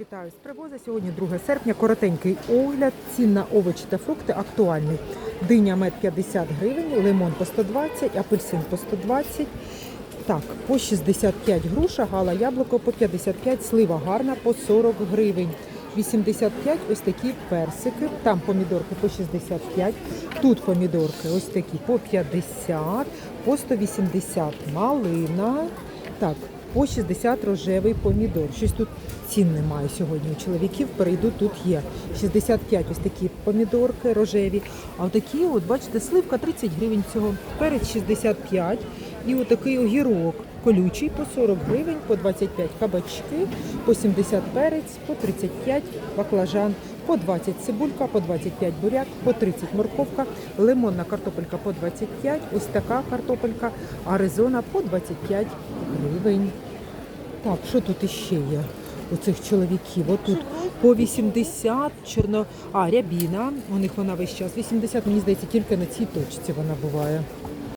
Вітаю з привоза. Сьогодні 2 серпня. Коротенький огляд. Цін на овочі та фрукти актуальний. Диня мед 50 гривень, лимон по 120, апельсин по 120. Так, по 65 груша, гала яблуко по 55, слива гарна по 40 гривень. 85 ось такі персики. Там помідорки по 65. Тут помідорки ось такі по 50, по 180 малина. Так, по 60 рожевий помідор. Щось тут цін немає сьогодні у чоловіків. Перейду, тут є. 65 ось такі помідорки рожеві. А отакі, от бачите, сливка 30 гривень цього. Перець 65. І отакий огірок колючий по 40 гривень, по 25 кабачки, по 70 перець, по 35 баклажан, по 20 цибулька, по 25 буряк, по 30 морковка, лимонна картопелька по 25, ось така картопелька, аризона по 25 гривень. Так, що тут іще є у цих чоловіків? Отут по 80 чорно... А, рябіна, у них вона весь час. 80, мені здається, тільки на цій точці вона буває.